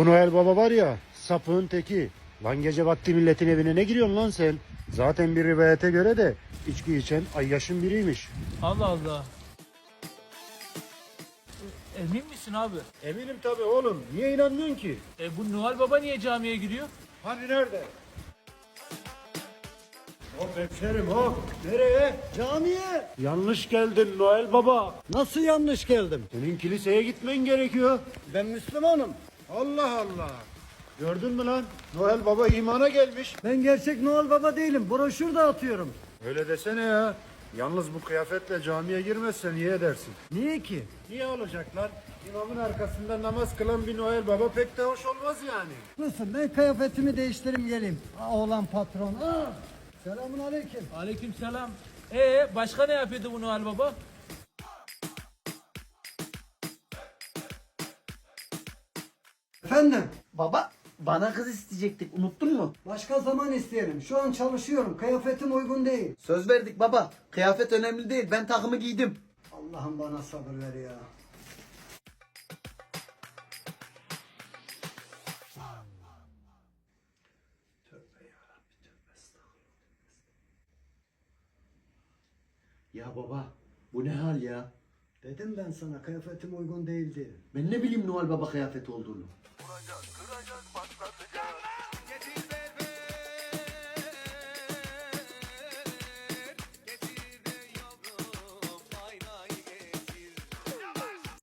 Bu Noel Baba var ya sapığın teki. Lan gece vakti milletin evine ne giriyorsun lan sen? Zaten bir rivayete göre de içki içen ayyaşın biriymiş. Allah Allah. Emin misin abi? Eminim tabii oğlum. Niye inanmıyorsun ki? E bu Noel Baba niye camiye gidiyor? Hani nerede? Hop hemşerim hop. Nereye? Camiye. Yanlış geldin Noel Baba. Nasıl yanlış geldim? Senin kiliseye gitmen gerekiyor. Ben Müslümanım. Allah Allah. Gördün mü lan? Noel Baba imana gelmiş. Ben gerçek Noel Baba değilim. Broşür dağıtıyorum. Öyle desene ya. Yalnız bu kıyafetle camiye girmezsen iyi edersin. Niye ki? Niye olacak lan? İmamın arkasında namaz kılan bir Noel Baba pek de hoş olmaz yani. Nasıl? Ben kıyafetimi değiştireyim geleyim. Aa, oğlan patron. Aa, selamun aleyküm. Aleyküm selam. E başka ne yapıyordu bu Noel Baba? Efendim? Baba bana kız isteyecektik unuttun mu? Başka zaman isteyelim. Şu an çalışıyorum. Kıyafetim uygun değil. Söz verdik baba. Kıyafet önemli değil. Ben takımı giydim. Allah'ım bana sabır ver ya. Ya baba bu ne hal ya? Dedim ben sana kıyafetim uygun değil diye. Ben ne bileyim Noel Baba kıyafeti olduğunu. kıracağız, kıracağız.